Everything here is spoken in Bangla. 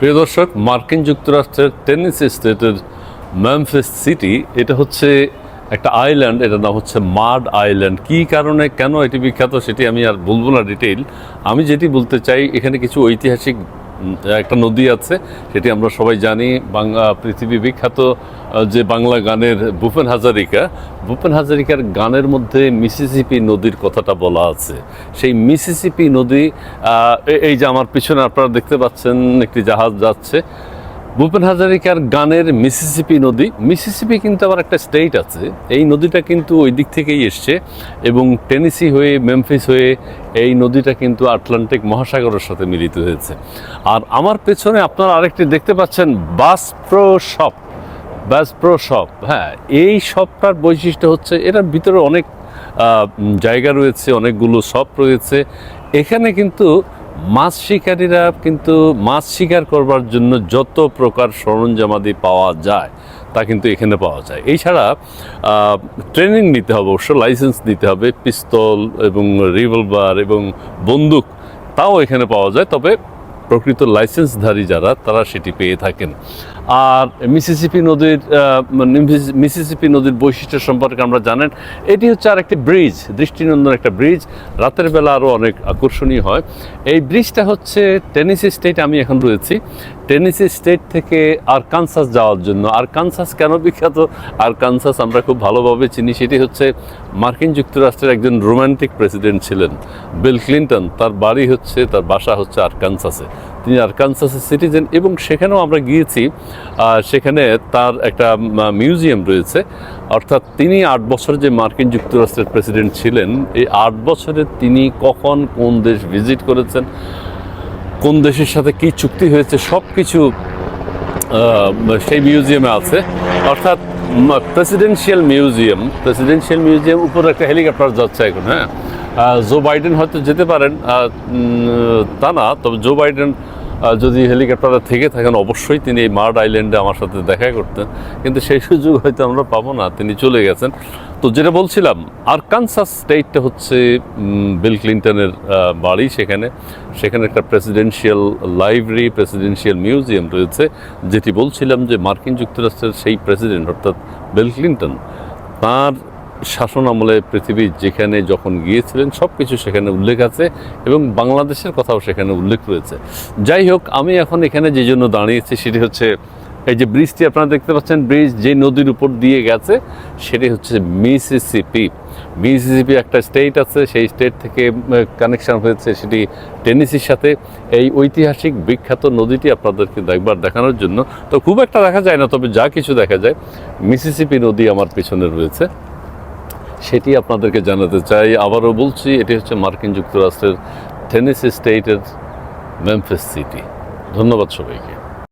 প্রিয় দর্শক, মার্কিন যুক্তরাষ্ট্রের টেনিস স্টেটের ম্যামফিস সিটি, এটা হচ্ছে একটা আইল্যান্ড, এটার নাম হচ্ছে মাড আইল্যান্ড। কি কারণে, কেন এটি বিখ্যাত সেটি আমি আর বলব না ডিটেইল। আমি যেটি বলতে চাই, এখানে কিছু ঐতিহাসিক একটা নদী আছে, সেটি আমরা সবাই জানি। বাংলা, পৃথিবী বিখ্যাত যে বাংলা গানের ভূপেন হাজারিকা ভূপেন হাজারিকার গানের মধ্যে মিসিসিপি নদীর কথাটা বলা আছে। সেই মিসিসিপি নদী এই যে আমার পিছনে আপনারা দেখতে পাচ্ছেন, একটি জাহাজ যাচ্ছে। ভূপেন হাজারিকার গানের মিসিসিপি নদী। মিসিসিপি কিন্তু আবার একটা স্টেট আছে। এই নদীটা কিন্তু ওই দিক থেকেই এসছে এবং টেনিসি হয়ে, মেমফিস হয়ে এই নদীটা কিন্তু আটলান্টিক মহাসাগরের সাথে মিলিত হয়েছে। আর আমার পেছনে আপনারা আরেকটি দেখতে পাচ্ছেন Bass Pro shop. Bass Pro shop হ্যাঁ এই শপটার বৈশিষ্ট্য হচ্ছে এটার ভিতরে অনেক জায়গা রয়েছে, অনেকগুলো শপ রয়েছে। এখানে কিন্তু মাছ শিকারীরা কিন্তু মাছ শিকার করবার জন্য যত প্রকার সরঞ্জামাদি পাওয়া যায়, তা কিন্তু এখানে পাওয়া যায়। এছাড়া ট্রেনিং নিতে হবে, অবশ্য লাইসেন্স নিতে হবে, পিস্তল এবং রিভলভার এবং বন্দুক, তাও এখানে পাওয়া যায়। তবে প্রকৃত লাইসেন্সধারী যারা, তারা সেটি পেয়ে থাকেন। আর মিসিসিপি নদীর মানে মিসিসিপি নদীর বৈশিষ্ট্য সম্পর্কে আমরা জানেন, এটি হচ্ছে আর একটি ব্রিজ, দৃষ্টিনন্দন একটা ব্রিজ। রাতের বেলা আরও অনেক আকর্ষণীয় হয়। এই ব্রিজটা হচ্ছে টেনিসি স্টেট আমি এখন রয়েছি। টেনিসি স্টেট থেকে আরকানসাস যাওয়ার জন্য। আরকানসাস কেন বিখ্যাত? আরকানসাস আমরা খুব ভালোভাবে চিনি। সেটি হচ্ছে মার্কিন যুক্তরাষ্ট্রের একজন রোমান্টিক প্রেসিডেন্ট ছিলেন, বিল ক্লিন্টন। তার বাড়ি হচ্ছে, তার বাসা হচ্ছে আরকানসাসে। তিনি আরকানসাসের সিটিজেন এবং সেখানেও আমরা গিয়েছি সেখানে তার একটা মিউজিয়াম রয়েছে। অর্থাৎ তিনি আট বছর যে মার্কিন যুক্তরাষ্ট্রের প্রেসিডেন্ট ছিলেন, এই আট বছরে তিনি কখন কোন দেশ ভিজিট করেছেন, কোন দেশের সাথে কি চুক্তি হয়েছে সব কিছু সেই মিউজিয়ামে আছে। অর্থাৎ প্রেসিডেন্সিয়াল মিউজিয়াম প্রেসিডেন্সিয়াল মিউজিয়াম উপরে একটা হেলিকপ্টার যাচ্ছে এখন হ্যাঁ? জো বাইডেন হয়তো যেতে পারেন। তা না, তবে জো বাইডেন যদি হেলিকপ্টারে থেকে থাকেন, অবশ্যই তিনি এই মার্ড আইল্যান্ডে আমার সাথে দেখা করতেন। কিন্তু সেই সুযোগ হয়তো আমরা পাবো না, তিনি চলে গেছেন। তো যেটা বলছিলাম, আরকানসাস স্টেটটা হচ্ছে বিল ক্লিন্টনের বাড়ি সেখানে। সেখানে একটা প্রেসিডেন্সিয়াল লাইব্রেরি প্রেসিডেন্সিয়াল মিউজিয়াম রয়েছে। যেটি বলছিলাম যে মার্কিন যুক্তরাষ্ট্রের সেই প্রেসিডেন্ট, অর্থাৎ বিল ক্লিন্টন, তার শাসন আমলে পৃথিবীর যেখানে যখন গিয়েছিলেন সব কিছু সেখানে উল্লেখ আছে এবং বাংলাদেশের কথাও সেখানে উল্লেখ রয়েছে। যাই হোক, আমি এখন এখানে যে জন্য দাঁড়িয়েছি সেটি হচ্ছে, এই যে ব্রিজটি আপনারা দেখতে পাচ্ছেন, ব্রিজ যে নদীর উপর দিয়ে গেছে, সেটি হচ্ছে মিসিসিপি। মিসিসিপি একটা স্টেট আছে, সেই স্টেট থেকে কানেকশন হয়েছে সেটি টেনিসির সাথে। এই ঐতিহাসিক বিখ্যাত নদীটি আপনাদেরকে একবার দেখানোর জন্য। তো খুব একটা দেখা যায় না, তবে যা কিছু দেখা যায়, মিসিসিপি নদী আমার পেছনে রয়েছে। সেটি আপনাদেরকে জানাতে চাই। আবারও বলছি, এটি হচ্ছে মার্কিন যুক্তরাষ্ট্রের টেনিস স্টেটের মেমফিস সিটি ধন্যবাদ সবাইকে।